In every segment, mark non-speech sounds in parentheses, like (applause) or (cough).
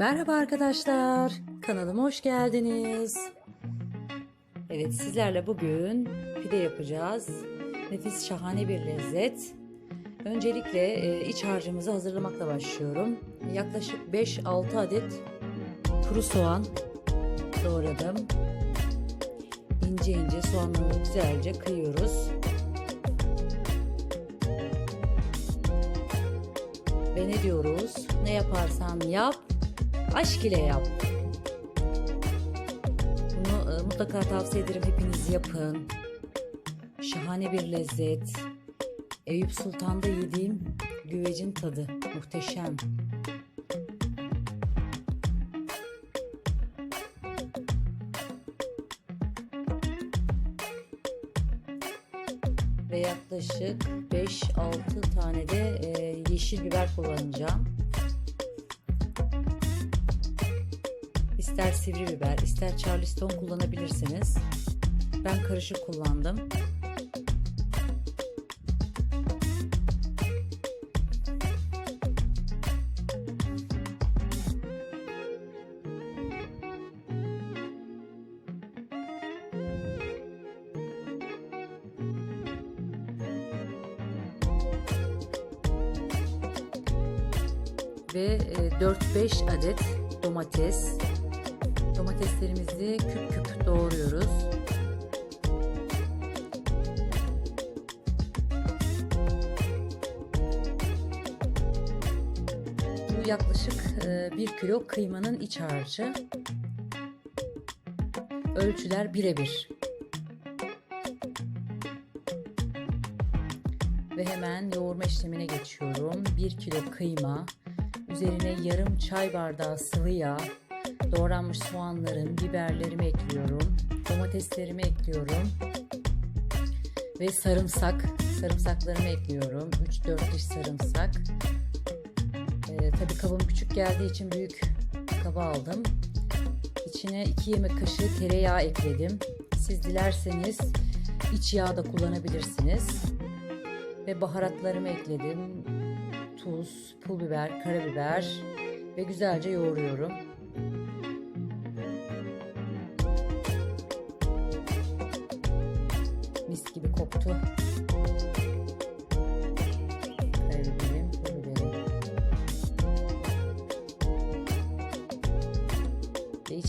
Merhaba arkadaşlar. Kanalıma hoş geldiniz. Evet sizlerle bugün pide yapacağız. Nefis şahane bir lezzet. Öncelikle e, iç harcımızı hazırlamakla başlıyorum. Yaklaşık 5-6 adet kuru soğan doğradım. İnce ince soğanları güzelce kıyıyoruz. Ve ne diyoruz? Ne yaparsan yap, aşk ile yap. Bunu e, mutlaka tavsiye ederim. Hepiniz yapın. Şahane bir lezzet. Eyüp Sultan'da yediğim güvecin tadı. Muhteşem. Ve yaklaşık 5-6 tane de e, yeşil biber kullanacağım. İster sivri biber, ister charleston kullanabilirsiniz. Ben karışık kullandım. Ve e, 4-5 adet domates. Domateslerimizi küp küp doğruyoruz. Bu yaklaşık 1 kilo kıymanın iç harcı. Ölçüler birebir. Ve hemen yoğurma işlemine geçiyorum. 1 kilo kıyma, üzerine yarım çay bardağı sıvı yağ, doğranmış soğanlarım, biberlerimi ekliyorum. Domateslerimi ekliyorum. Ve sarımsak, sarımsaklarımı ekliyorum. 3-4 diş sarımsak. Ee, tabii kabım küçük geldiği için büyük kaba aldım. İçine 2 yemek kaşığı tereyağı ekledim. Siz dilerseniz iç yağ da kullanabilirsiniz. Ve baharatlarımı ekledim. Tuz, pul biber, karabiber ve güzelce yoğuruyorum. Mis gibi koktu. Karabiberim, pul biberim.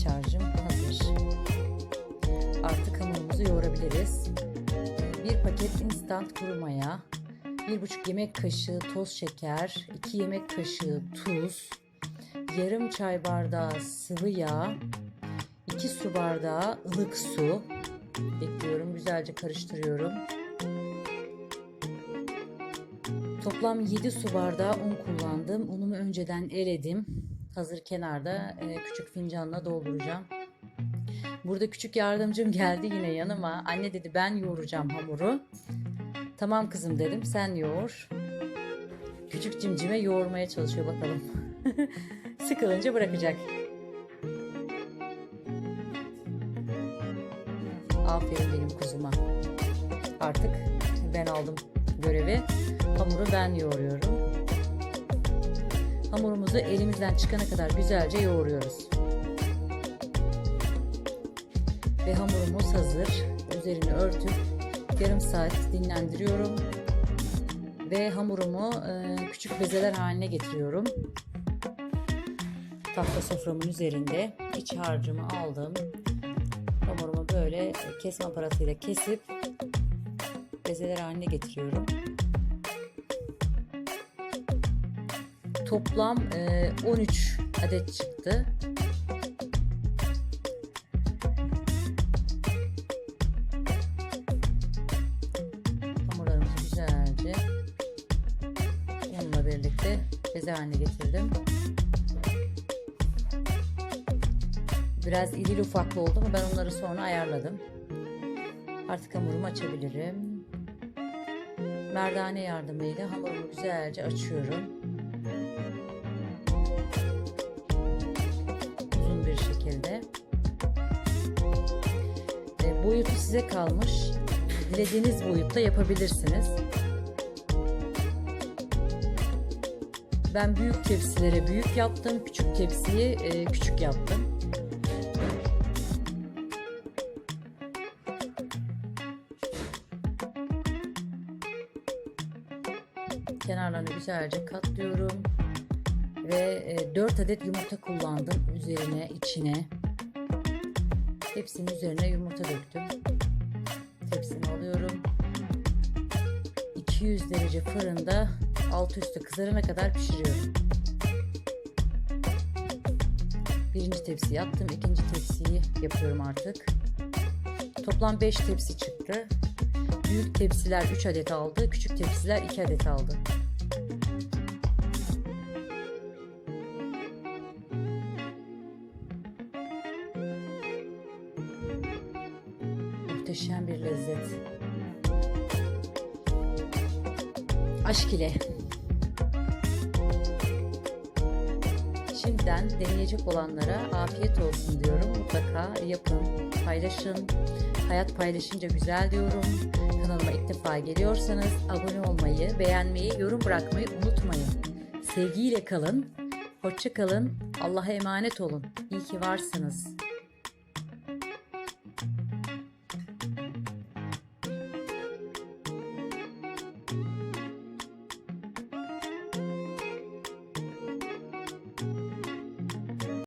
Harcım hazır. Artık hamurumuzu yoğurabiliriz. Bir paket instant kuru maya, 1,5 yemek kaşığı toz şeker, 2 yemek kaşığı tuz, yarım çay bardağı sıvı yağ, 2 su bardağı ılık su ekliyorum. Güzelce karıştırıyorum. Toplam 7 su bardağı un kullandım. Unumu önceden eledim. Hazır kenarda e, küçük fincanla dolduracağım. Burada küçük yardımcım geldi yine yanıma. Anne dedi ben yoğuracağım hamuru. Tamam kızım dedim sen yoğur. Küçük cimcime yoğurmaya çalışıyor bakalım. (laughs) Sıkılınca bırakacak. Aferin benim kuzuma. Artık ben aldım görevi. Hamuru ben yoğuruyorum. Hamurumuzu elimizden çıkana kadar güzelce yoğuruyoruz. Ve hamurumuz hazır. Üzerini örtüp yarım saat dinlendiriyorum. Ve hamurumu e, küçük bezeler haline getiriyorum. Tahta soframın üzerinde iç harcımı aldım. Hamurumu böyle kesme aparatıyla kesip bezeler haline getiriyorum. Toplam e, 13 adet çıktı. Hamurlarımızı güzelce unla birlikte beze haline getirdim. Biraz irili ufaklı oldu ama ben onları sonra ayarladım. Artık hamurumu açabilirim. Merdane yardımıyla hamurumu güzelce açıyorum. Uzun bir şekilde. E, boyutu size kalmış. Dilediğiniz boyutta yapabilirsiniz. Ben büyük tepsilere büyük yaptım, küçük tepsiyi e, küçük yaptım. Kenarlarını güzelce katlıyorum ve 4 adet yumurta kullandım üzerine, içine. Hepsinin üzerine yumurta döktüm. Tepsimi alıyorum. 200 derece fırında alt üstü kızarana kadar pişiriyorum. Birinci tepsiyi yaptım. ikinci tepsiyi yapıyorum artık. Toplam 5 tepsi çıktı. Büyük tepsiler 3 adet aldı. Küçük tepsiler 2 adet aldı. Muhteşem bir lezzet. Aşk ile. Şimdiden deneyecek olanlara afiyet olsun diyorum. Mutlaka yapın, paylaşın. Hayat paylaşınca güzel diyorum. Kanalıma ilk defa geliyorsanız abone olmayı, beğenmeyi, yorum bırakmayı unutmayın. Sevgiyle kalın, hoşça kalın, Allah'a emanet olun. İyi ki varsınız.